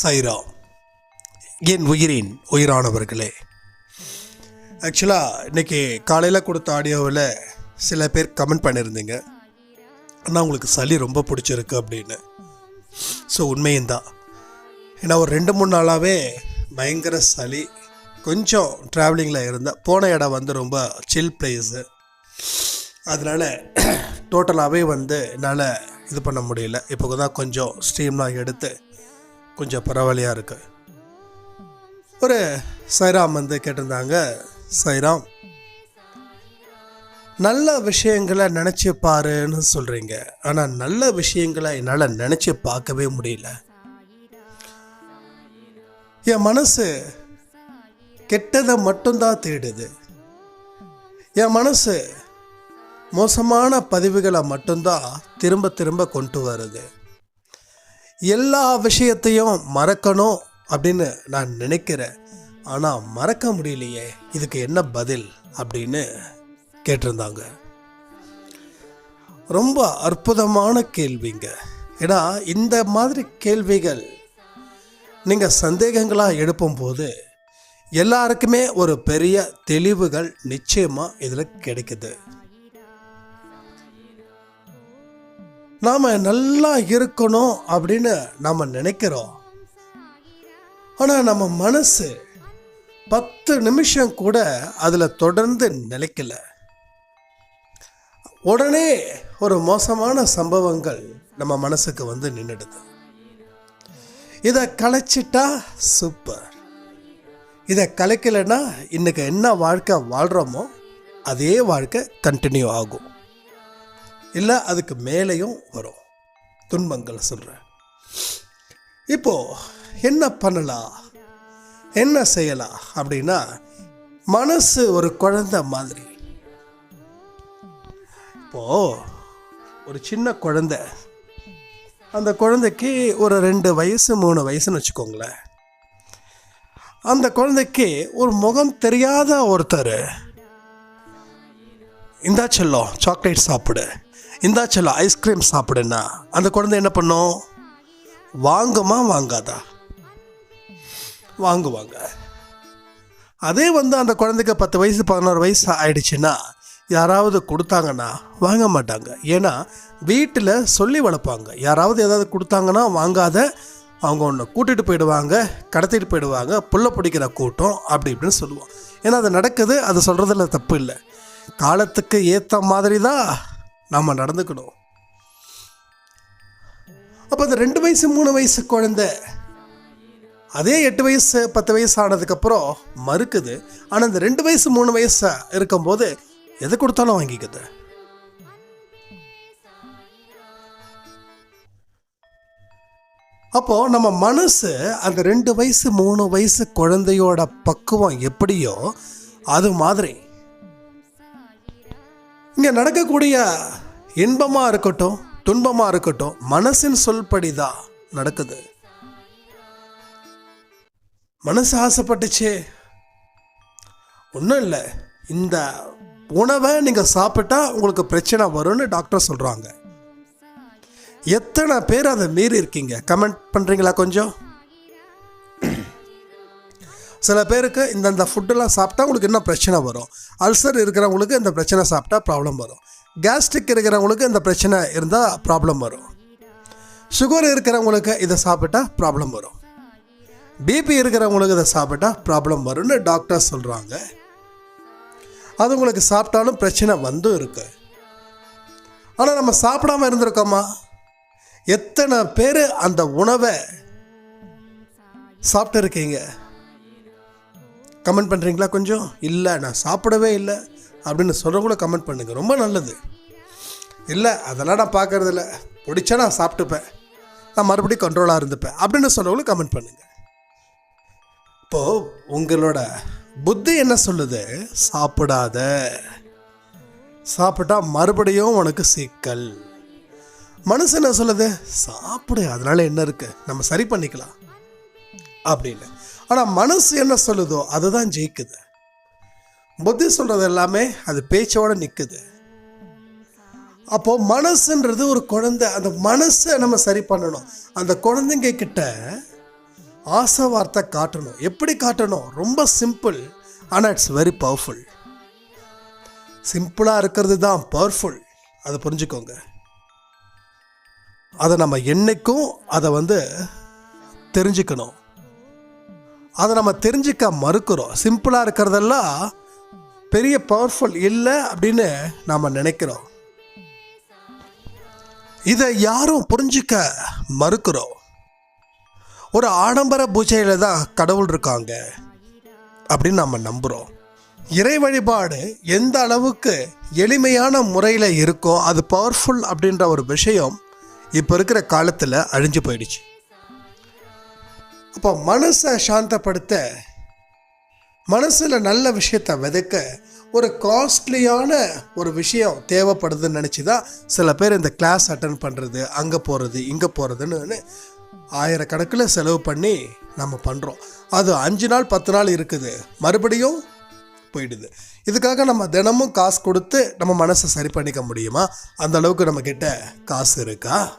சைரா. என் உயிரின் உயிரானவர்களே. ஆக்சுவலாக இன்னைக்கு காலையில் கொடுத்த ஆடியோவில் சில பேர் கமெண்ட் பண்ணியிருந்தீங்க. ஆனால் உங்களுக்கு சளி ரொம்ப பிடிச்சிருக்கு அப்படின்னு. ஸோ உண்மையும் தான். ஏன்னா ஒரு ரெண்டு மூணு நாளாகவே பயங்கர சளி. கொஞ்சம் ட்ராவலிங்கில் இருந்தேன் போன இடம் வந்து ரொம்ப சில் பிளேஸு அதனால் டோட்டலாகவே வந்து என்னால் இது பண்ண முடியல. இப்போ தான் கொஞ்சம் ஸ்ட்ரீம்லாம் எடுத்து கொஞ்சம் பரவாயில்லையாக இருக்கு? ஒரு சைராம் வந்து கேட்டிருந்தாங்க சைராம் நல்ல விஷயங்களை நினச்சி பாருன்னு சொல்கிறீங்க ஆனால் நல்ல விஷயங்களை என்னால் நினச்சி பார்க்கவே முடியல. என் மனசு கெட்டதை மட்டும்தான் தேடுது. என் மனசு மோசமான பதிவுகளை மட்டும்தான் திரும்ப திரும்ப கொண்டு வருது. எல்லா விஷயத்தையும் மறக்கணும் அப்படின்னு நான் நினைக்கிறேன். ஆனால் மறக்க முடியலையே இதுக்கு என்ன பதில் அப்படின்னு கேட்டிருந்தாங்க. ரொம்ப அற்புதமான கேள்விங்க. ஏன்னா இந்த மாதிரி கேள்விகள் நீங்கள் சந்தேகங்களாக எழுப்பும்போது எல்லாருக்குமே ஒரு பெரிய தெளிவுகள் நிச்சயமாக இதில் கிடைக்குது. நாம் நல்லா இருக்கணும் அப்படின்னு நாம் நினைக்கிறோம். ஆனால் நம்ம மனசு பத்து நிமிஷம் கூட அதில் தொடர்ந்து நிலைக்கல. உடனே ஒரு மோசமான சம்பவங்கள் நம்ம மனசுக்கு வந்து நின்றுடுது இதை கலைச்சிட்டா சூப்பர் இதை கலைக்கலைன்னா இன்னைக்கு என்ன வாழ்க்கை வாழ்கிறோமோ அதே வாழ்க்கை கண்டினியூ ஆகும். இல்லை அதுக்கு மேலேயும் வரும். துன்பங்கள் சொல்கிறேன் இப்போ என்ன பண்ணலாம் என்ன செய்யலாம் அப்படின்னா மனசு ஒரு குழந்தை மாதிரி. இப்போ ஒரு சின்ன குழந்தை. அந்த குழந்தைக்கு ஒரு ரெண்டு வயசு மூணு வயசுன்னு வச்சுக்கோங்களேன். அந்த குழந்தைக்கு ஒரு முகம் தெரியாத ஒருத்தர் இந்தா செல்லும் சாக்லேட் சாப்பிடு. இந்தா செல்ல ஐஸ்கிரீம் சாப்பிடுன்னா அந்த குழந்தை என்ன பண்ணும்? வாங்குமா வாங்காதா? வாங்குவாங்க. அதே வந்து அந்த குழந்தைக்கு பத்து வயசு பதினோரு வயசு ஆயிடுச்சுன்னா யாராவது கொடுத்தாங்கன்னா வாங்க மாட்டாங்க. ஏன்னா வீட்டில் சொல்லி வளர்ப்பாங்க. யாராவது ஏதாவது கொடுத்தாங்கன்னா வாங்காத அவங்க ஒன்று கூட்டிகிட்டு போயிடுவாங்க கடத்திட்டு போயிடுவாங்க புள்ள பிடிக்கிற கூட்டம் அப்படி இப்படின்னு சொல்லுவோம். ஏன்னா அது நடக்குது அது சொல்கிறதுல தப்பு இல்லை. காலத்துக்கு ஏற்ற மாதிரி தான் நாம் நடந்துக்கணும். அப்போ அந்த ரெண்டு வயசு மூணு வயசு குழந்தை அதே எட்டு வயசு பத்து வயசு ஆனதுக்கப்புறம் மறுக்குது. ஆனால் இந்த ரெண்டு வயசு மூணு வயசு இருக்கும்போது எது கொடுத்தாலும் வாங்கிக்குது. அப்போ நம்ம மனசு அந்த ரெண்டு வயசு மூணு வயசு குழந்தையோட பக்குவம் எப்படியோ அது மாதிரி. இங்கே நடக்கக்கூடிய இன்பமாக இருக்கட்டும் துன்பமாக இருக்கட்டும் மனசின் சொல்படிதான் நடக்குது. மனசு ஆசைப்பட்டுச்சே. ஒன்றும் இல்லை. இந்த உணவை நீங்கள் சாப்பிட்டா உங்களுக்கு பிரச்சனை வரும்னு டாக்டர் சொல்கிறாங்க எத்தனை பேர் அதை மீறி இருக்கீங்க? கமெண்ட் பண்ணுறீங்களா கொஞ்சம்? சில பேருக்கு இந்தந்த ஃபுட்டெல்லாம் சாப்பிட்டா உங்களுக்கு என்ன பிரச்சனை வரும். அல்சர் இருக்கிறவங்களுக்கு இந்த பிரச்சனை சாப்பிட்டா ப்ராப்ளம் வரும். கேஸ்ட்ரிக் இருக்கிறவங்களுக்கு இந்த பிரச்சனை இருந்தால் ப்ராப்ளம் வரும். சுகர் இருக்கிறவங்களுக்கு இதை சாப்பிட்டா ப்ராப்ளம் வரும். பிபி இருக்கிறவங்களுக்கு இதை சாப்பிட்டா ப்ராப்ளம் வரும்னு டாக்டர் சொல்கிறாங்க அது உங்களுக்கு சாப்பிட்டாலும் பிரச்சனை வந்தும் இருக்கு. ஆனால் நம்ம சாப்பிடாம இருந்திருக்கோமா? எத்தனை பேர் அந்த உணவை சாப்பிட்டு இருக்கீங்க கமெண்ட் பண்ணுறீங்களா கொஞ்சம்? இல்லை நான் சாப்பிடவே இல்லை. அப்படின்னு சொல்கிற கூட கமெண்ட் பண்ணுங்கள் ரொம்ப நல்லது. இல்லை அதெல்லாம் நான் பார்க்குறதில்ல. பிடிச்சா நான் சாப்பிட்டுப்பேன். நான் மறுபடியும் கண்ட்ரோலாக இருந்துப்பேன். அப்படின்னு சொல்கிறவங்களும் கமெண்ட் பண்ணுங்கள் இப்போது உங்களோட புத்தி என்ன சொல்லுது? சாப்பிடாத. சாப்பிட்டா மறுபடியும் உனக்கு சிக்கல். மனசு என்ன சொல்லுது? சாப்பிடு அதனால என்ன இருக்கு? நம்ம சரி பண்ணிக்கலாம். அப்படின்னு. ஆனால் மனசு என்ன சொல்லுதோ அதுதான் ஜெயிக்குது. புத்தி சொல்கிறது எல்லாமே அது பேச்சோடு நிற்குது அப்போது மனசுன்றது ஒரு குழந்தை அந்த மனசை நம்ம சரி பண்ணணும். அந்த குழந்தைங்க கிட்ட ஆசை வார்த்தை காட்டணும். எப்படி காட்டணும்? ரொம்ப சிம்பிள் ஆனால் இட்ஸ் வெரி பவர்ஃபுல் சிம்பிளாக இருக்கிறது தான் பவர்ஃபுல் அதை புரிஞ்சுக்கோங்க. அதை நம்ம என்னைக்கும் அதை வந்து தெரிஞ்சுக்கணும். அதை நம்ம தெரிஞ்சுக்க மறுக்கிறோம். சிம்பிளாக இருக்கிறதெல்லாம் பெரிய பவர்ஃபுல் இல்லை அப்படின்னு நாம் நினைக்கிறோம். இதை யாரும் புரிஞ்சுக்க மறுக்கிறோம். ஒரு ஆடம்பர பூஜையில் தான் கடவுள் இருக்காங்க அப்படின்னு நம்ம நம்புகிறோம் இறை வழிபாடு எந்த அளவுக்கு எளிமையான முறையில் இருக்கோ அது பவர்ஃபுல் அப்படின்ற ஒரு விஷயம் இப்போ இருக்கிற காலத்தில் அழிஞ்சு போயிடுச்சு. அப்போ மனசை சாந்தப்படுத்த மனசில் நல்ல விஷயத்தை விதைக்க ஒரு காஸ்ட்லியான ஒரு விஷயம் தேவைப்படுதுன்னு நினச்சி தான் சில பேர் இந்த கிளாஸ் அட்டன் பண்ணுறது அங்கே போகிறது இங்கே போகிறதுன்னு ஆயிரக்கணக்கில் செலவு பண்ணி நம்ம பண்ணுறோம் அது அஞ்சு நாள் பத்து நாள் இருக்குது. மறுபடியும் போயிடுது. இதுக்காக நம்ம தினமும் காசு கொடுத்து நம்ம மனசை சரி பண்ணிக்க முடியுமா? அந்த அளவுக்கு நம்மக்கிட்ட காசு இருக்கா?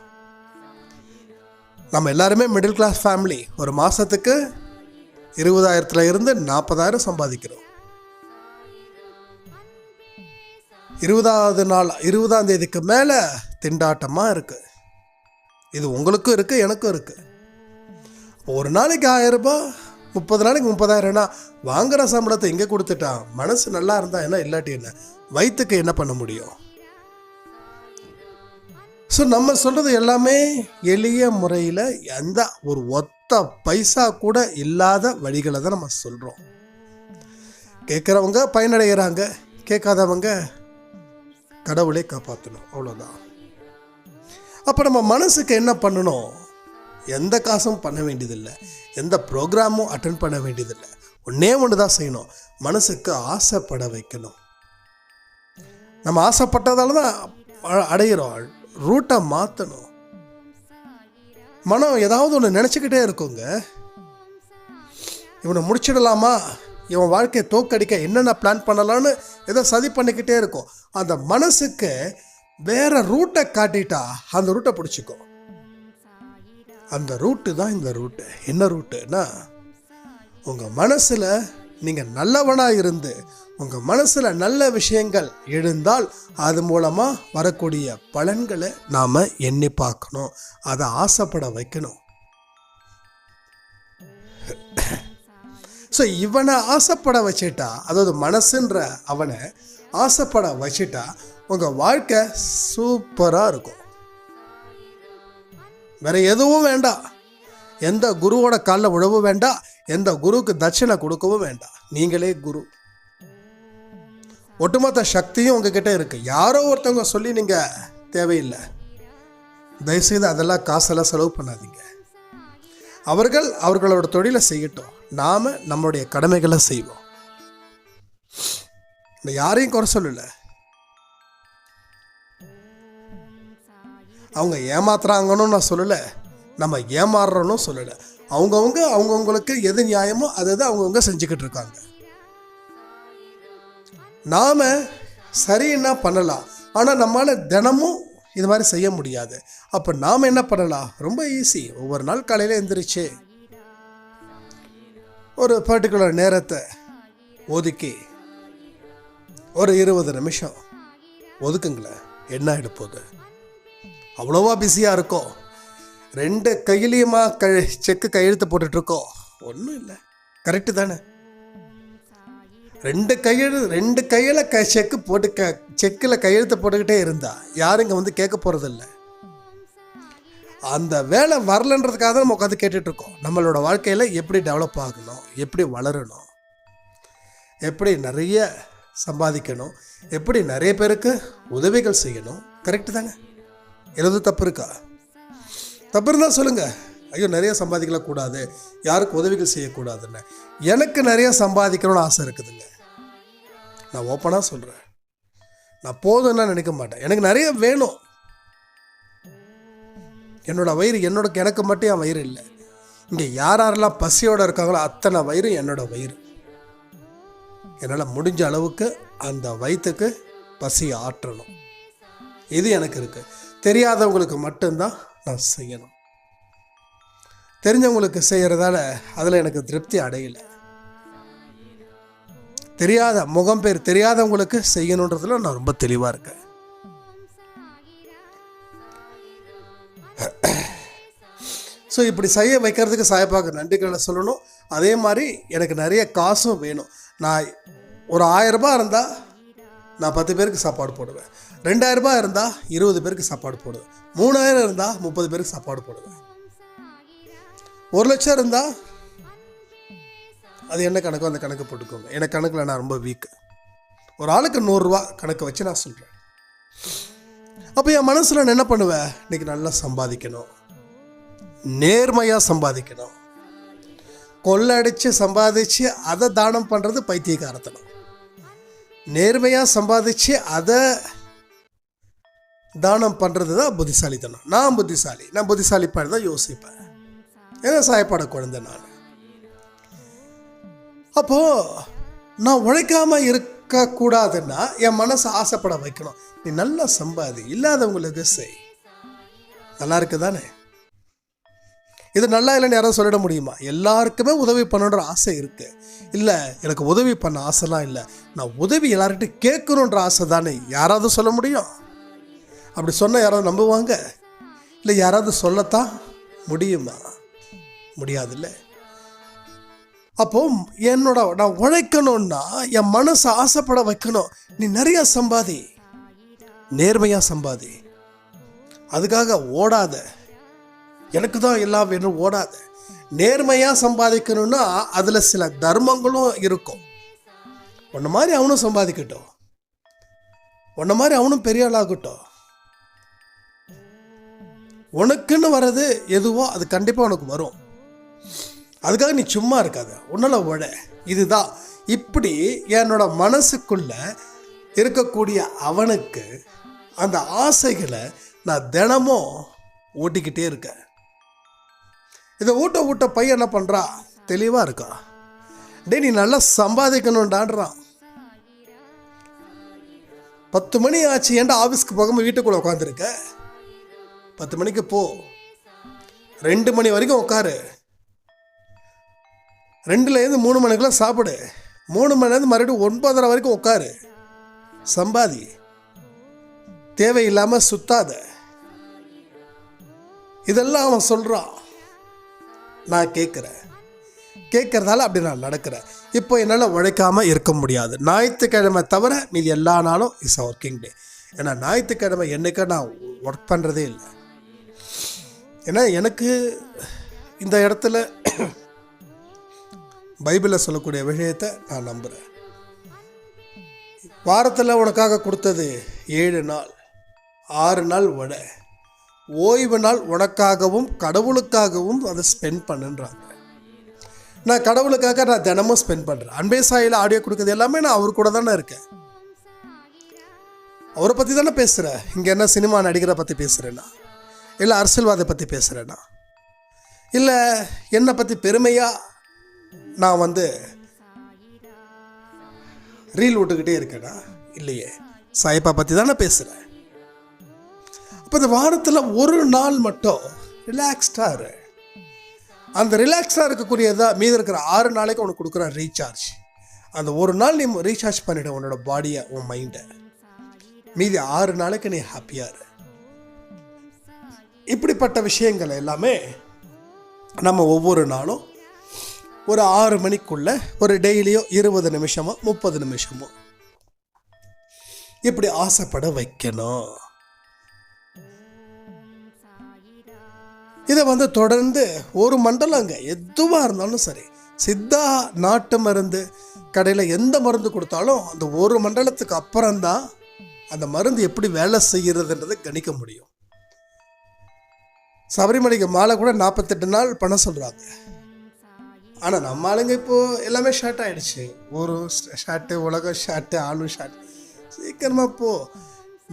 நம்ம எல்லாருமே மிடில் கிளாஸ் ஃபேமிலி ஒரு மாதத்துக்கு இருபதாயிரத்துல இருந்து நாற்பதாயிரம் சம்பாதிக்கிறோம். இருபதாவது நாள் இருபதாம் தேதிக்கு மேலே திண்டாட்டமாக இருக்கு. இது உங்களுக்கும் இருக்கு எனக்கும் இருக்கு. ஒரு நாளைக்கு ஆயிரம் ரூபாய் முப்பது நாளைக்கு முப்பதாயிரம்னா வாங்குற சம்பளத்தை இங்கே கொடுத்துட்டான் மனசு நல்லா இருந்தா என்ன இல்லாட்டி என்ன? வயிற்றுக்கு என்ன பண்ண முடியும்? ஸோ நம்ம சொல்கிறது எல்லாமே எளிய முறையில் எந்த ஒரு ஒத்த பைசா கூட இல்லாத வழிகளை தான் நம்ம சொல்கிறோம் கேட்குறவங்க பயனடைகிறாங்க கேட்காதவங்க கடவுளே காப்பாற்றணும் அவ்வளோதான் அப்போ நம்ம மனசுக்கு என்ன பண்ணணும்? எந்த காசும் பண்ண வேண்டியதில்லை எந்த ப்ரோக்ராமும் அட்டன் பண்ண வேண்டியதில்லை. ஒன்றே ஒன்று தான் செய்யணும் மனசுக்கு ஆசைப்பட வைக்கணும். நம்ம ஆசைப்பட்டதால தான் அடையிறோம். ரூட்டை மாற்றணும் மனம் ஏதாவது ஒன்று நினச்சிக்கிட்டே இருக்குங்க. இவனை முடிச்சிடலாமா? இவன் வாழ்க்கையை தோக்கடிக்க என்னென்ன பிளான் பண்ணலான்னு ஏதோ சதி பண்ணிக்கிட்டே இருக்கும். அந்த மனசுக்கு வேற ரூட்டை காட்டிட்டா அந்த ரூட்டை பிடிச்சிக்கும். அந்த ரூட்டு தான் இந்த ரூட்டு என்ன ரூட்டுன்னா உங்கள் மனசில் நீங்கள் நல்லவனாக இருந்து உங்கள் மனசில் நல்ல விஷயங்கள் எழுந்தால் அது மூலமாக வரக்கூடிய பலன்களை நாம் எண்ணி பார்க்கணும். அதை ஆசைப்பட வைக்கணும். ஸோ இவனை ஆசைப்பட வச்சுட்டா அதாவது மனசுன்ற அவனை ஆசைப்பட வச்சுட்டா உங்கள் வாழ்க்கை சூப்பராக இருக்கும். வேற எதுவும் வேண்டாம். எந்த குருவோட காலில் உழவும் வேண்டாம். எந்த குருவுக்கு தட்சிணை கொடுக்கவும் வேண்டாம். நீங்களே குரு. ஒட்டுமொத்த சக்தியும் உங்ககிட்ட இருக்கு. யாரோ ஒருத்தவங்க சொல்லி நீங்க தேவையில்லை. தயவுசெய்து அதெல்லாம் காசெல்லாம் செலவு பண்ணாதீங்க. அவர்கள் அவர்களோட தொழிலை செய்யட்டும். நாம நம்மளுடைய கடமைகளை செய்வோம். இந்த யாரையும் குறை சொல்லலை. அவங்க ஏமாத்துறாங்கன்னு நான் சொல்லலை. நம்ம ஏமாறுறோன்னு சொல்லலை. அவங்கவுங்க அவங்கவுங்களுக்கு எது நியாயமோ அதை தான் அவங்கவுங்க செஞ்சுக்கிட்டு இருக்காங்க. நாம் சரின்னா பண்ணலாம். ஆனால் நம்மளால் தினமும் இது மாதிரி செய்ய முடியாது. அப்போ நாம் என்ன பண்ணலாம்? ரொம்ப ஈஸி ஒவ்வொரு நாள் காலையில் எழுந்திரிச்சு ஒரு பர்டிகுலர் நேரத்தை ஒதுக்கி ஒரு இருபது நிமிஷம் ஒதுக்குங்களேன். என்ன ஆகிட போகுது அவ்வளோவா பிஸியாக இருக்கோம். ரெண்டு கையிலையுமா க செக்கு கையெழுத்து போட்டுட்ருக்கோம் ஒன்றும் இல்லை. கரெக்டு தானே? ரெண்டு கையெழு ரெண்டு கையில் க செக்கு போட்டு க செக்கில் கையெழுத்தை போட்டுக்கிட்டே இருந்தா யாரும் இங்கே வந்து கேட்க போகிறதில்ல அந்த வேலை வரலன்றதுக்காக தான் நம்ம உட்காந்து கேட்டுட்ருக்கோம் நம்மளோட வாழ்க்கையில் எப்படி டெவலப் ஆகணும் எப்படி வளரணும் எப்படி நிறைய சம்பாதிக்கணும் எப்படி நிறைய பேருக்கு உதவிகள் செய்யணும். கரெக்டு தாங்க எழுது தப்பு இருக்கா? தப்பு இருந்தால் சொல்லுங்கள் ஐயோ நிறைய சம்பாதிக்கலாம் கூடாது யாருக்கு உதவிகள் செய்யக்கூடாதுன்னு. எனக்கு நிறைய சம்பாதிக்கணும்னு ஆசை இருக்குதுங்க. நான் ஓப்பனாக சொல்கிறேன் நான் போதும்னா நினைக்க மாட்டேன். எனக்கு நிறைய வேணும். என்னோட வயிறு என்னோட எனக்கு மட்டும் என் வயிறு இல்லை. இங்கே யார் யாரெல்லாம் பசியோடு இருக்காங்களோ அத்தனை வயிறு என்னோட வயிறு. என்னால் முடிஞ்ச அளவுக்கு அந்த வயிற்றுக்கு பசி ஆற்றணும். இது எனக்கு இருக்குது தெரியாதவங்களுக்கு மட்டும்தான் நான் செய்யணும். தெரிஞ்சவங்களுக்கு செய்கிறதால அதில் எனக்கு திருப்தி அடையலை. தெரியாத முகம் பேர் தெரியாதவங்களுக்கு செய்யணுன்றதுல நான் ரொம்ப தெளிவாக இருக்கேன். ஸோ இப்படி செய்ய வைக்கிறதுக்கு சாயப்பாக்கு நன்றிகளை சொல்லணும். அதே மாதிரி எனக்கு நிறைய காசும் வேணும். நான் ஒரு ஆயிரம் ரூபாய் இருந்தால் நான் பத்து பேருக்கு சாப்பாடு போடுவேன். ரெண்டாயிரம் ரூபாய் இருந்தால் இருபது பேருக்கு சாப்பாடு போடுவேன். மூணாயிரம் இருந்தால் முப்பது பேருக்கு சாப்பாடு போடுவேன். ஒரு லட்சம் இருந்தால் அது என்ன கணக்கோ அந்த கணக்கு போட்டுக்கோங்க. எனக்கு கணக்கில் நான் ரொம்ப வீக்கு ஒரு ஆளுக்கு நூறுரூவா கணக்கு வச்சு நான் சொல்கிறேன் அப்போ என் மனசில் நான் என்ன பண்ணுவேன்? இன்னைக்கு நல்லா சம்பாதிக்கணும். நேர்மையாக சம்பாதிக்கணும். கொள்ளடிச்சு சம்பாதிச்சு அதை தானம் பண்ணுறது பைத்தியக்காரத்தனம். நேர்மையாக சம்பாதிச்சு அதை தானம் பண்ணுறது தான் புத்திசாலித்தனம். நான் புத்திசாலி. நான் புத்திசாலி பண்ணி தான் யோசிப்பேன். ஏன்னா சாயப்பாட குழந்தை நான். அப்போது நான் உழைக்காமல் இருக்கக்கூடாதுன்னா என் மனசை ஆசைப்பட வைக்கணும். நீ நல்லா சம்பாதி இல்லாதவங்களுக்கு செய். நல்லா இருக்கு தானே இது நல்லா இல்லைன்னு யாராவது சொல்லிட முடியுமா? எல்லாருக்குமே உதவி பண்ணணுன்ற ஆசை இருக்கு. இல்லை எனக்கு உதவி பண்ண ஆசைலாம் இல்லை. நான் உதவி எல்லார்கிட்ட கேட்கணுன்ற ஆசை தானே. யாராவது சொல்ல முடியும்? அப்படி சொன்னால் யாராவது நம்புவாங்க? இல்லை யாராவது சொல்லத்தான் முடியுமா? முடியாதுல்ல? அப்போ என்னோட நான் உழைக்கணும்னா என் மனசை ஆசைப்பட வைக்கணும். நீ நிறைய சம்பாதி. நேர்மையாக சம்பாதி. அதுக்காக ஓடாத. எனக்கு தான் எல்லாம் வேணும் ஓடாத. நேர்மையாக சம்பாதிக்கணும்னா அதில் சில தர்மங்களும் இருக்கும். உன்ன மாதிரி அவனும் சம்பாதிக்கட்டும். உன்ன மாதிரி அவனும் பெரிய ஆளாகட்டும். உனக்குன்னு வர்றது எதுவோ அது கண்டிப்பாக உனக்கு வரும். அதுக்காக நீ சும்மா இருக்காத. உன்னால உழ. இதுதான் இப்படி என்னோட மனசுக்குள்ள இருக்கக்கூடிய அவனுக்கு அந்த ஆசைகளை நான் தினமும் ஓட்டிக்கிட்டே இருக்கேன். இதை ஊட்ட ஊட்ட பையன் என்ன பண்ணுறா தெளிவாக இருக்கா. டே நீ நல்லா சம்பாதிக்கணும்டான்றான். பத்து மணி ஆச்சு. ஏன்டா ஆஃபீஸ்க்கு போகாமல் வீட்டுக்குள்ளே உட்காந்துருக்க பத்து மணிக்கு போ. ரெண்டு மணி வரைக்கும் உட்காரு. ரெண்டுலேருந்து மூணு மணிக்கெல்லாம் சாப்பிடு. மூணு மணிலேருந்து மறுபடியும் ஒன்பதரை வரைக்கும் உட்காரு சம்பாதி. தேவையில்லாமல் சுத்தாத. இதெல்லாம் அவன் சொல்கிறான் நான் கேட்குறேன். கேட்குறதால அப்படி நான் நடக்கிறேன். இப்போ என்னால் உழைக்காமல் இருக்க முடியாது. ஞாயிற்றுக்கிழமை தவிர மீது எல்லா நாளும் இஸ் ஒர்க்கிங் டே ஏன்னா ஞாயிற்றுக்கிழமை என்னைக்கு நான் ஒர்க் பண்ணுறதே இல்லை. ஏன்னா எனக்கு இந்த இடத்துல பைபிளில் சொல்லக்கூடிய விஷயத்தை நான் நம்புகிறேன் வாரத்தில் உனக்காக கொடுத்தது ஏழு நாள் ஆறு நாள் உட ஓய்வு நாள் உனக்காகவும் கடவுளுக்காகவும் அதை ஸ்பெண்ட் பண்ணுன்றாங்க. நான் கடவுளுக்காக நான் தினமும் ஸ்பெண்ட் பண்ணுறேன் அன்பே சாயில் ஆடியோ கொடுக்குறது எல்லாமே நான் அவர் கூட தானே இருக்கேன். அவரை பற்றி தானே பேசுகிறேன் இங்கே என்ன சினிமா நடிகரை பற்றி பேசுகிறேன்னா இல்லை அரசியல்வாதை பற்றி பேசுகிறேன்னா இல்லை என்னை பற்றி பெருமையாக நான் வந்து ரீல் விட்டுக்கிட்டே இருக்கேனா? இல்லையே. சாய்ப்பா பற்றி தானே பேசுகிறேன் அப்போ இந்த வாரத்தில் ஒரு நாள் மட்டும் ரிலாக்ஸ்டாக இரு. அந்த ரிலாக்ஸாக இருக்கக்கூடியதாக மீதி இருக்கிற ஆறு நாளைக்கு உனக்கு கொடுக்குற ரீசார்ஜ் அந்த ஒரு நாள் நீ ரீசார்ஜ் பண்ணிவிடு உன்னோட பாடியை உன் மைண்டை மீதி ஆறு நாளைக்கு நீ ஹாப்பியாக இரு. இப்படிப்பட்ட விஷயங்கள் எல்லாமே நம்ம ஒவ்வொரு நாளும் ஒரு ஆறு மணிக்குள்ள ஒரு டெய்லியோ இருபது நிமிஷமோ முப்பது நிமிஷமோ. இப்படி ஆசைப்பட வைக்கணும். இதை வந்து தொடர்ந்து ஒரு மண்டலங்க எதுவாக இருந்தாலும் சரி சித்தா நாட்டு மருந்து கடையில் எந்த மருந்து கொடுத்தாலும் அந்த ஒரு மண்டலத்துக்கு அப்புறம்தான் அந்த மருந்து எப்படி வேலை செய்கிறதுன்றதை கணிக்க முடியும். சபரிமலைக்கு மாலை கூட நாற்பத்தெட்டு நாள் பண்ண சொல்கிறாங்க ஆனால் நம்ம ஆளுங்க இப்போது எல்லாமே ஷார்ட் ஆகிடுச்சு ஒரு ஷார்ட்டு உலகம் ஷார்ட்டு ஆளும் ஷார்ட் சீக்கிரமாக போ.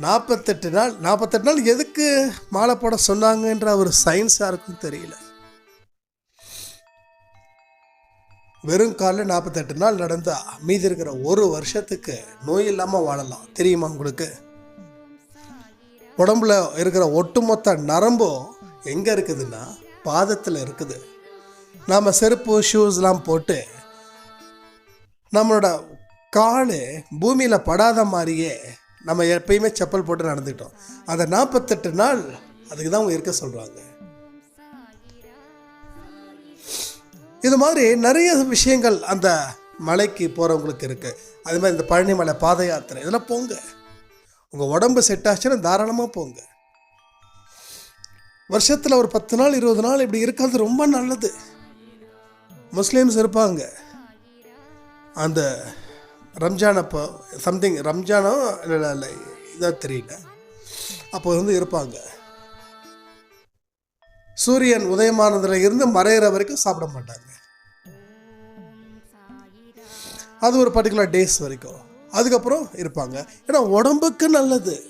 நாற்பத்தெட்டு நாள் நாற்பத்தெட்டு நாள் எதுக்கு மாலை போட சொன்னாங்கன்ற ஒரு சயின்ஸ் யாருக்கும் தெரியல. வெறும் காலில் நாற்பத்தெட்டு நாள் நடந்தால் மீதி இருக்கிற ஒரு வருஷத்துக்கு நோய் இல்லாமல் வாழலாம். தெரியுமா உங்களுக்கு? உடம்புல இருக்கிற ஒட்டுமொத்த நரம்பும் எங்கே இருக்குதுன்னா பாதத்தில் இருக்குது. நாம் செருப்பு ஷூஸ்லாம் போட்டு நம்மளோட கால் பூமியில் படாத மாதிரியே நம்ம எப்பயுமே செப்பல் போட்டு நடந்துக்கிட்டோம். அந்த நாற்பத்தெட்டு நாள் அதுக்கு தான் அவங்க இருக்க சொல்கிறாங்க இது மாதிரி நிறைய விஷயங்கள் அந்த மலைக்கு போகிறவங்களுக்கு இருக்குது அது மாதிரி இந்த பழனி மலை பாத யாத்திரை இதெல்லாம் போங்க. உங்கள் உடம்பு செட் ஆச்சுன்னா தாராளமாக போங்க. வருஷத்தில் ஒரு பத்து நாள் இருபது நாள் இப்படி இருக்கிறது ரொம்ப நல்லது. முஸ்லீம்ஸ் இருப்பாங்க. அந்த ரம்ஜான் அப்போ சம்திங் ரம்ஜானோ இல்லை இல்லை இதாக தெரியல. அப்போ வந்து இருப்பாங்க. சூரியன் உதயமானதுல இருந்து மறையிற வரைக்கும் சாப்பிட மாட்டாங்க. அது ஒரு பர்டிகுலர் டேஸ் வரைக்கும். அதுக்கப்புறம் இருப்பாங்க. ஏன்னா உடம்புக்கு நல்லது.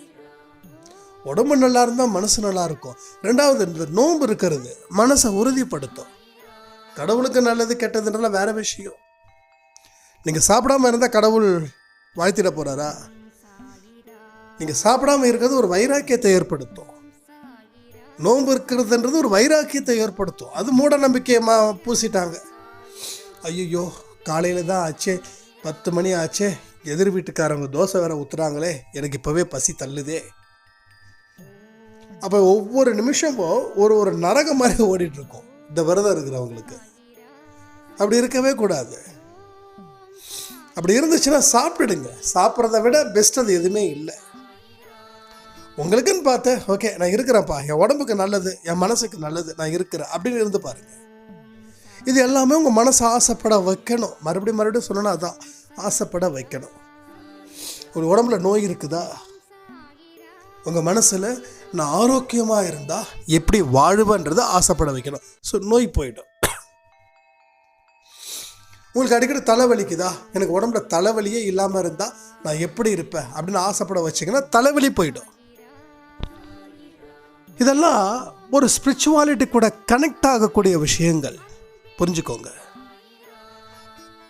உடம்பு நல்லா இருந்தால் மனசு நல்லா இருக்கும். ரெண்டாவது இந்த நோன்பு இருக்கிறது. மனசை உறுதிப்படுத்தும். கடவுளுக்கு நல்லது கெட்டதுன்றலாம் வேற விஷயம். நீங்கள் சாப்பிடாம இருந்தால் கடவுள் வாழ்த்திட போகிறாரா நீங்கள் சாப்பிடாம இருக்கிறது ஒரு வைராக்கியத்தை ஏற்படுத்தும். நோன்பு இருக்கிறதுன்றது ஒரு வைராக்கியத்தை ஏற்படுத்தும். அது மூட நம்பிக்கையமாக பூசிட்டாங்க. ஐயோ காலையில் தான் ஆச்சே பத்து மணி ஆச்சே எதிர் வீட்டுக்காரங்க தோசை வேற ஊத்துறாங்களே எனக்கு இப்போவே பசி தள்ளுதே. அப்போ ஒவ்வொரு நிமிஷமும் ஒரு ஒரு நரகம் மாதிரி ஓடிட்டுருக்கோம் இந்த விரதம் இருக்கிறவங்களுக்கு அப்படி இருக்கவே கூடாது. அப்படி இருந்துச்சுன்னா சாப்பிடுங்க. சாப்பிட்றத விட பெஸ்ட் அது எதுவுமே இல்லை. உங்களுக்குன்னு பார்த்து ஓகே நான் இருக்கிறேன்ப்பா. என் உடம்புக்கு நல்லது என் மனசுக்கு நல்லது நான் இருக்கிறேன். அப்படின்னு இருந்து பாருங்க. இது எல்லாமே உங்கள் மனசை ஆசைப்பட வைக்கணும். மறுபடியும் மறுபடியும் சொல்லணும் அதான் ஆசைப்பட வைக்கணும். ஒரு உடம்புல நோய் இருக்குதா? உங்கள் மனசில் நான் ஆரோக்கியமாக இருந்தால் எப்படி வாழ்வேன்றதை ஆசைப்பட வைக்கணும். ஸோ நோய் போயிடும். உங்களுக்கு அடிக்கடி தலைவலிக்குதா? எனக்கு உடம்புல தலைவலியே இல்லாமல் இருந்தால் நான் எப்படி இருப்பேன் அப்படின்னு ஆசைப்பட வச்சிங்கன்னா தலைவலி போயிடும். இதெல்லாம் ஒரு ஸ்பிரிச்சுவாலிட்டி கூட கனெக்ட் ஆகக்கூடிய விஷயங்கள். புரிஞ்சுக்கோங்க.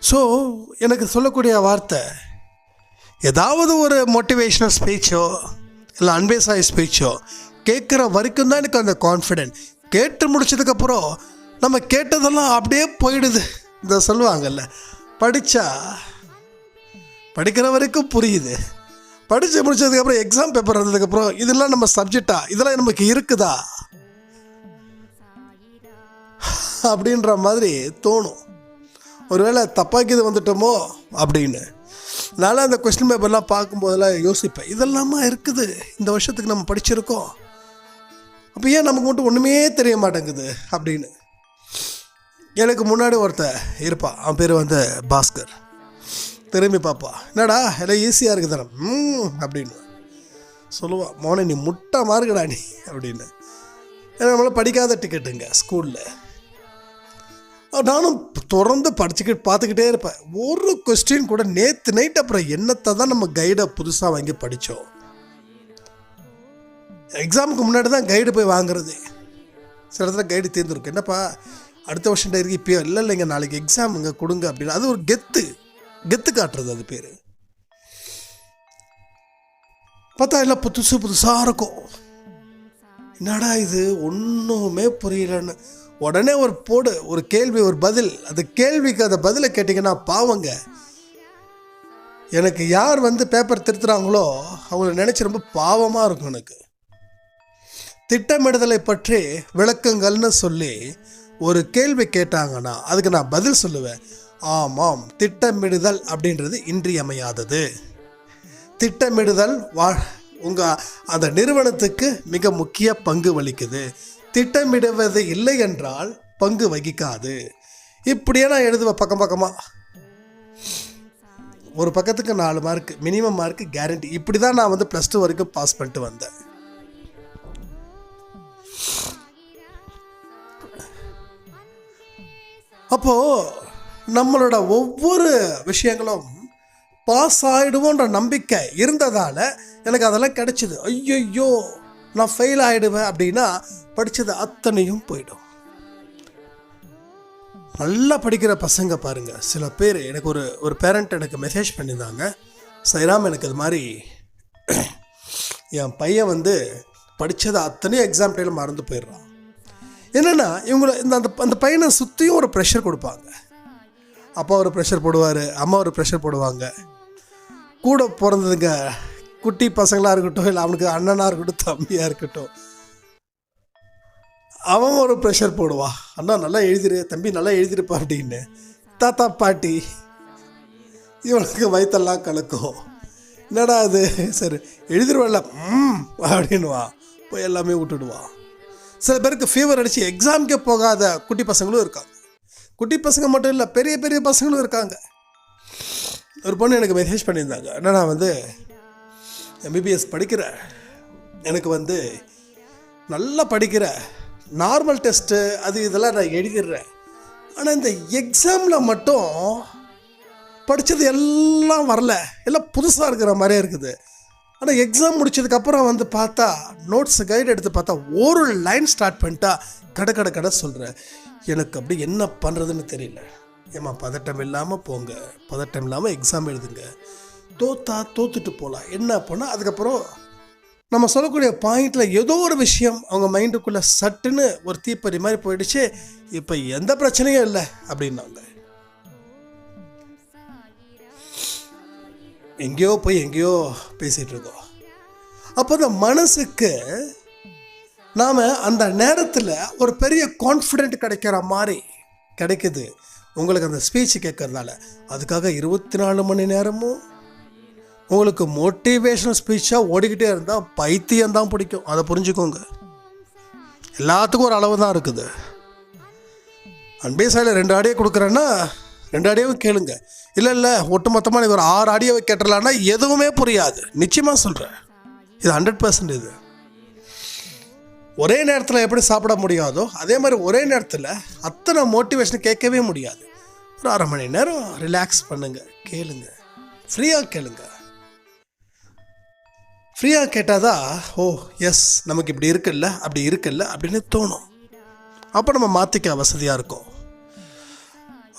ஸோ எனக்கு சொல்லக்கூடிய வார்த்தை ஏதாவது ஒரு மோட்டிவேஷ்னல் ஸ்பீச்சோ இல்லை அன்பேசாய் ஸ்பீச்சோ கேட்குற வரைக்கும் தான் எனக்கு அந்த கான்ஃபிடென்ட் கேட்டு முடிச்சதுக்கப்புறம் நம்ம கேட்டதெல்லாம் அப்படியே போயிடுது. இந்த சொல்லுவாங்கல்ல படித்தா படிக்கிற வரைக்கும் புரியுது. படித்து முடிச்சதுக்கப்புறம் எக்ஸாம் பேப்பர் வந்ததுக்கப்புறம் இதெல்லாம் நம்ம சப்ஜெக்டா இதெல்லாம் நமக்கு இருக்குதா? அப்படின்ற மாதிரி தோணும். ஒருவேளை தப்பாக்கி இது வந்துட்டோமோ அப்படின்னு. நானும் அந்த கொஸ்டின் பேப்பர்லாம் பார்க்கும்போதெல்லாம் யோசிப்பேன். இதெல்லாமா இருக்குது? இந்த வருஷத்துக்கு நம்ம படிச்சிருக்கோம். அப்போ ஏன் நமக்கு மட்டும் ஒன்றுமே தெரிய மாட்டேங்குது? அப்படின்னு. எனக்கு முன்னாடி ஒருத்தன் இருப்பான் அவன் பேர் வந்து பாஸ்கர். திரும்பி பாப்பா. என்னடா எல்லாம் ஈஸியாக இருக்குது தானே ம் அப்படின்னு. சொல்லுவான் மோனே நீ முட்டை மார்க்கடா நீ. அப்படின்னு. ஏன்னா நம்மளால் படிக்காத டிக்கெட்டுங்க ஸ்கூலில் நானும் தொடர்ந்து படிச்சுக்கிட்டு பார்த்துக்கிட்டே இருப்பேன். ஒரு கொஸ்டின் கூட நேற்று நைட் அப்புறம் என்னத்தை தான் நம்ம கைடை புதுசாக வாங்கி படித்தோம் எக்ஸாமுக்கு முன்னாடி தான் கைடு போய் வாங்குறது. சில இடத்துல கைடு தேர்ந்துருக்கு. என்னப்பா அடுத்த வருஷம் டைரி இப்போ இல்லை இல்லைங்க நாளைக்கு எக்ஸாம் இங்கே கொடுங்க அப்படின்னு. அது ஒரு கெத்து. கெத்து காட்டுறது அது பேர். பார்த்தா எல்லாம் புதுசு புதுசாக இருக்கும். என்னடா இது? ஒன்றுமே புரியலன்னு. உடனே ஒரு போடு ஒரு கேள்வி ஒரு பதில். அந்த கேள்விக்கு அந்த பதிலை கேட்டிங்கன்னா பாவங்க. எனக்கு யார் வந்து பேப்பர் திருத்துறாங்களோ அவங்கள நினச்சி ரொம்ப பாவமாக இருக்கும் எனக்கு. திட்டமிடுதலை பற்றி விளக்கங்கள்னு சொல்லி ஒரு கேள்வி கேட்டாங்கன்னா அதுக்கு நான் பதில் சொல்லுவேன். ஆமாம் திட்டமிடுதல் அப்படின்றது இன்றியமையாதது. திட்டமிடுதல் வா உங்கள் அந்த நிறுவனத்துக்கு மிக முக்கிய பங்கு வகிக்குது. திட்டமிடுவது இல்லை என்றால் பங்கு வகிக்காது. இப்படியே நான் எழுதுவேன் பக்கம் பக்கமாக ஒரு பக்கத்துக்கு நாலு மார்க் மினிமம் மார்க் கேரண்டி இப்படி தான் நான் வந்து ப்ளஸ் டூ வரைக்கும் பாஸ் பண்ணிட்டு வந்தேன். அப்போது நம்மளோட ஒவ்வொரு விஷயங்களும் பாஸ் ஆகிடுவோன்ற நம்பிக்கை இருந்ததால் எனக்கு அதெல்லாம் கிடைச்சிது. ஐயோ நான் ஃபெயில் ஆகிடுவேன் அப்படின்னா படித்தது அத்தனையும் போயிடும். நல்லா படிக்கிற பசங்க பாருங்கள் சில பேர் எனக்கு ஒரு ஒரு பேரண்ட் எனக்கு மெசேஜ் பண்ணியிருந்தாங்க. சைராம் எனக்கு இது மாதிரி என் பையன் வந்து படித்தது அத்தனையும் எக்ஸாம் டைமில் மறந்து போயிடுறான். என்னென்னா இவங்களை இந்த அந்த அந்த பையனை சுற்றியும் ஒரு ப்ரெஷர் கொடுப்பாங்க. அப்பா ஒரு ப்ரெஷர் போடுவார் அம்மா ஒரு ப்ரெஷர் போடுவாங்க. கூட பிறந்ததுங்க குட்டி பசங்களாக இருக்கட்டும் இல்லை அவனுக்கு அண்ணனாக இருக்கட்டும் தம்பியாக இருக்கட்டும். அவன் ஒரு ப்ரெஷர் போடுவா. அண்ணா நல்லா எழுதிரு தம்பி நல்லா எழுதிருப்பா அப்படின்னு. தாத்தா பாட்டி இவனுக்கு வயிற்றெல்லாம் கலக்கும். என்னடா அது சரி எழுதிருவல்ல ம் அப்படின்வா போய் எல்லாமே விட்டுடுவான் சில பேருக்கு ஃபீவர் அடித்து எக்ஸாமுக்கே போகாத குட்டி பசங்களும் இருக்காங்க. குட்டி பசங்க மட்டும் இல்லை பெரிய பெரிய பசங்களும் இருக்காங்க. ஒரு பொண்ணு எனக்கு மெசேஜ் பண்ணியிருந்தாங்க. என்னடா வந்து எம்பிபிஎஸ் படிக்கிற எனக்கு வந்து நல்லா படிக்கிற நார்மல் டெஸ்ட்டு அது இதெல்லாம் நான் எழுதிடுறேன். ஆனால் இந்த எக்ஸாமில் மட்டும் படித்தது எல்லாம் வரல. எல்லாம் புதுசாக இருக்கிற மாதிரியே இருக்குது. ஆனால் எக்ஸாம் முடிச்சதுக்கப்புறம் வந்து பார்த்தா நோட்ஸ் கைடு எடுத்து பார்த்தா ஒரு லைன் ஸ்டார்ட் பண்ணிட்டா கடை கடை கடை சொல்கிறேன் எனக்கு அப்படி என்ன பண்ணுறதுன்னு தெரியல. ஏம்மா பதட்டம் இல்லாமல் போங்க. பதட்டம் இல்லாமல் எக்ஸாம் எழுதுங்க. தோத்தா தோத்துட்டு போகலாம் என்ன பண்ணால் அதுக்கப்புறம் நம்ம சொல்லக்கூடிய பாயிண்டில் ஏதோ ஒரு விஷயம் அவங்க மைண்டுக்குள்ளே சட்டுன்னு ஒரு தீப்பறி மாதிரி போயிடுச்சு. இப்போ எந்த பிரச்சனையும் இல்லை அப்படின்னாங்க. எங்கேயோ போய் எங்கேயோ பேசிகிட்டு இருக்கோம். அப்போ அந்த மனசுக்கு நாம் அந்த நேரத்தில் ஒரு பெரிய கான்ஃபிடென்ட் கிடைக்கிற மாதிரி கிடைக்குது. உங்களுக்கு அந்த ஸ்பீச் கேட்கறதுனால அதுக்காக இருபத்தி நாலு மணி நேரமும் உங்களுக்கு மோட்டிவேஷனல் ஸ்பீச்சாக ஓடிக்கிட்டே இருந்தால் பைத்தியம் தான் பிடிக்கும். அதை புரிஞ்சுக்கோங்க. எல்லாத்துக்கும் ஒரு அளவு தான் இருக்குது. அன்பே சாயில் ரெண்டு ஆடியோ கொடுக்குறேன்னா ரெண்டு ஆடியோவும் கேளுங்க. இல்லை இல்லை ஒட்டுமொத்தமாக எனக்கு ஒரு ஆறு ஆடியோவை கேட்டலான்னா எதுவுமே புரியாது. நிச்சயமாக சொல்கிறேன் இது ஹண்ட்ரட் பர்சன்ட் இது. ஒரே நேரத்தில் எப்படி சாப்பிட முடியாதோ அதே மாதிரி ஒரே நேரத்தில் அத்தனை மோட்டிவேஷன் கேட்கவே முடியாது. ஒரு அரை மணி நேரம் ரிலாக்ஸ் பண்ணுங்கள் கேளுங்க. ஃப்ரீயாக கேளுங்கள் ஃப்ரீயாக கேட்டால் தான் ஓ எஸ் நமக்கு இப்படி இருக்குல்ல அப்படி இருக்குல்ல அப்படின்னு தோணும். அப்போ நம்ம மாற்றிக்க வசதியாக இருக்கும்.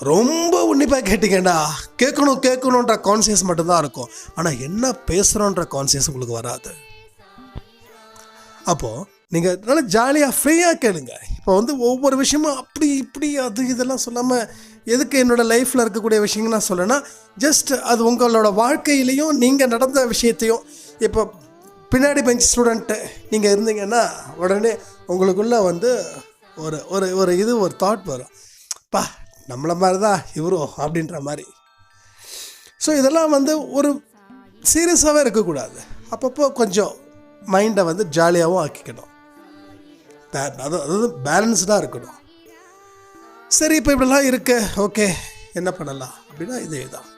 ரொம்ப உன்னிப்பாக கேட்டிங்கண்டா கேட்கணும் கேட்கணுன்ற கான்சியஸ் மட்டும்தான் இருக்கும். ஆனால் என்ன பேசுகிறோன்ற கான்சியஸ் உங்களுக்கு வராது. அப்போது நீங்கள் நல்லா ஜாலியாக ஃப்ரீயாக கேளுங்க. இப்போ வந்து ஒவ்வொரு விஷயமும் அப்படி இப்படி அது இதெல்லாம் சொல்லாமல் எதுக்கு என்னோடய லைஃப்பில் இருக்கக்கூடிய விஷயங்கள்லாம் சொல்லனா ஜஸ்ட் அது உங்களோட வாழ்க்கையிலையும் நீங்கள் நடந்த விஷயத்தையும் இப்போ பின்னாடி பெஞ்ச் ஸ்டூடெண்ட்டு நீங்கள் இருந்தீங்கன்னா உடனே உங்களுக்குள்ளே வந்து ஒரு ஒரு ஒரு இது ஒரு தாட் வரும். பா நம்மளை மாதிரி தான் இவரும் அப்படின்ற மாதிரி. ஸோ இதெல்லாம் வந்து ஒரு சீரியஸாகவே இருக்கக்கூடாது. அப்பப்போ கொஞ்சம் மைண்டை வந்து ஜாலியாகவும் ஆக்கிக்கணும். அது அதாவது பேலன்ஸ்டாக இருக்கணும். சரி இப்போ இப்படிலாம் இருக்கு. ஓகே என்ன பண்ணலாம்? அப்படின்னா இதே தான்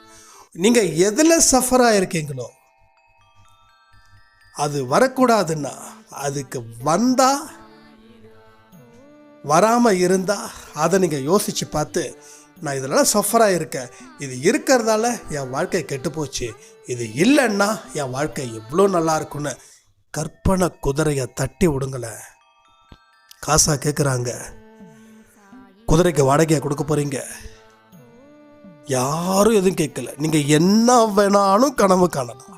நீங்கள் எதில் சஃபர் ஆகிருக்கீங்களோ அது வரக்கூடாதுன்னா அதுக்கு வந்தால் வராமல் இருந்தால் அதை நீங்கள் யோசித்து பார்த்து நான் இதெல்லாம் சஃபராக இருக்கேன். இது இருக்கிறதால என் வாழ்க்கை கெட்டுப்போச்சு இது இல்லைன்னா என் வாழ்க்கை எவ்வளோ நல்லா இருக்குன்னு கற்பனை குதிரையை தட்டி விடுங்களேன். காசாக கேட்குறாங்க குதிரைக்கு வாடகையை கொடுக்க போகிறீங்க யாரும் எதுவும் கேட்கல. நீங்கள் என்ன வேணாலும் கனவு காணலாம்.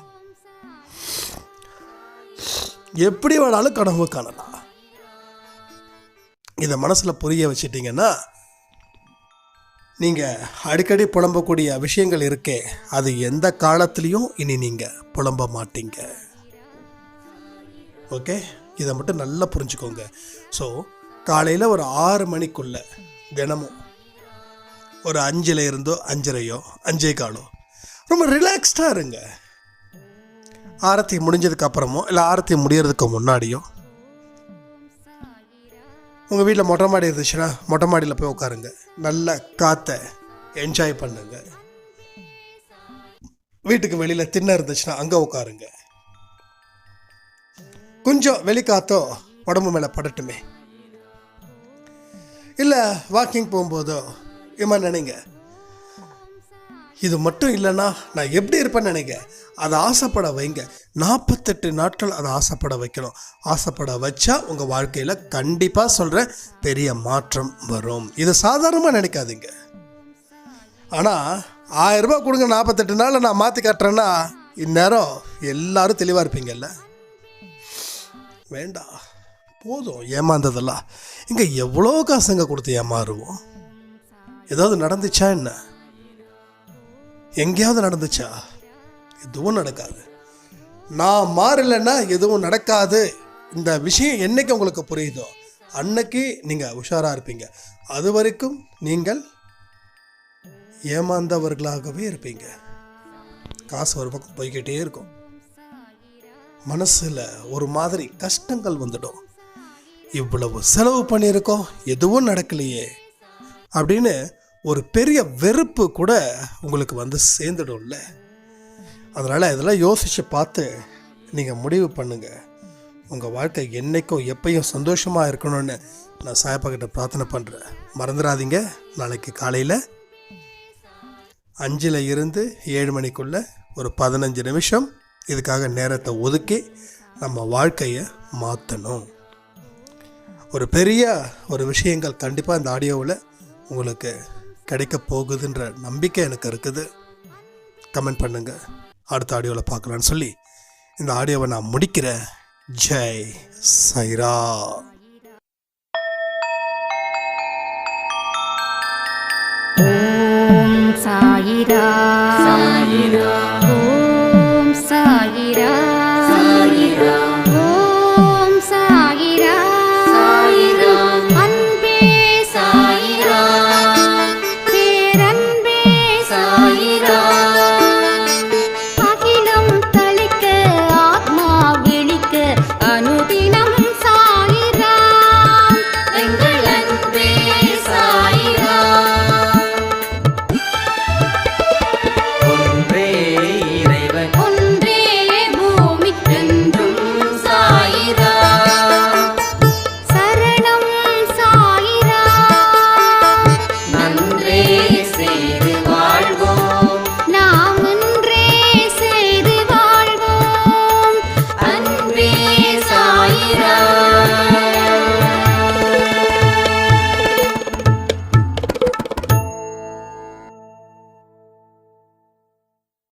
எப்படி வேணாலும் கனவு காணலாம். இதை மனசில் புரிய வச்சிட்டிங்கன்னா நீங்கள் அடிக்கடி புலம்பக்கூடிய விஷயங்கள் இருக்கே அது எந்த காலத்துலேயும் இனி நீங்கள் புலம்ப மாட்டீங்க. ஓகே? இதை மட்டும் நல்லா புரிஞ்சுக்கோங்க. ஸோ காலையில் ஒரு ஆறு மணிக்குள்ள தினமும் ஒரு அஞ்சில் இருந்தோ அஞ்சரையோ அஞ்சே காலோ ரொம்ப ரிலாக்ஸ்டாக இருங்க. ஆரத்தி முடிஞ்சதுக்கு அப்புறமோ இல்லை ஆரத்தி முடியறதுக்கு முன்னாடியோ உங்கள் வீட்டில் மொட்டை மாடி இருந்துச்சுன்னா மொட்டை மாடியில் போய் உட்காருங்க. நல்ல காற்றை என்ஜாய் பண்ணுங்க. வீட்டுக்கு வெளியில் தின்ன இருந்துச்சுன்னா அங்கே உட்காருங்க. கொஞ்சம் வெளிக்காத்தோ உடம்பு மேலே படட்டுமே. இல்லை வாக்கிங் போகும்போதோ இம்மா நினைங்க. இது மட்டும் இல்லைன்னா நான் எப்படி இருப்பேன்னு நினைங்க. அதை ஆசைப்பட வைங்க. நாற்பத்தெட்டு நாட்கள் அதை ஆசைப்பட வைக்கணும். ஆசைப்பட வச்சா உங்கள் வாழ்க்கையில் கண்டிப்பாக சொல்கிறேன் பெரிய மாற்றம் வரும். இதை சாதாரணமாக நினைக்காதீங்க. ஆனால் ஆயிரம் கொடுங்க நாற்பத்தெட்டு நாளில் நான் மாற்றி காட்டுறேன்னா இந்நேரம் எல்லாரும் தெளிவாக இருப்பீங்கல்ல? வேண்டாம். போதும் ஏமாந்ததெல்லாம். இங்கே எவ்வளோ காசுங்க கொடுத்து ஏமாறுவோம்? ஏதாவது நடந்துச்சா என்ன? எங்கேயாவது நடந்துச்சா? எதுவும் நடக்காது. நான் மாறலைன்னா எதுவும் நடக்காது. இந்த விஷயம் என்னைக்கு உங்களுக்கு புரியுதோ அன்னைக்கு நீங்கள் உஷாராக இருப்பீங்க. அது வரைக்கும் நீங்கள் ஏமாந்தவர்களாகவே இருப்பீங்க. காசு ஒரு பக்கம் போய்கிட்டே இருக்கும். மனசில் ஒரு மாதிரி கஷ்டங்கள் வந்துடும். இவ்வளவு செலவு பண்ணியிருக்கோம் எதுவும் நடக்கலையே அப்படின்னு ஒரு பெரிய வெறுப்பு கூட உங்களுக்கு வந்து சேர்ந்துடும்ல. அதனால் இதெல்லாம் யோசித்து பார்த்து நீங்கள் முடிவு பண்ணுங்கள் உங்கள் வாழ்க்கை என்றைக்கும் எப்பையும் சந்தோஷமாக இருக்கணும்னு நான் சாயப்பாக்கிட்ட பிரார்த்தனை பண்ணுறேன் மறந்துடாதீங்க. நாளைக்கு காலையில் அஞ்சில் இருந்து ஏழு மணிக்குள்ளே ஒரு பதினஞ்சு நிமிஷம் இதுக்காக நேரத்தை ஒதுக்கி நம்ம வாழ்க்கையை மாற்றணும் ஒரு பெரிய ஒரு விஷயங்கள் கண்டிப்பாக இந்த ஆடியோவில் உங்களுக்கு கிடைக்க போகுதுன்ற நம்பிக்கை எனக்கு இருக்குது. கமெண்ட் பண்ணுங்க. அடுத்த ஆடியோவில் பார்க்கலான்னு சொல்லி இந்த ஆடியோவை நான் முடிக்கிறேன் ஜெய் சைரா. ஓம் சாயிரா. சாயிரா.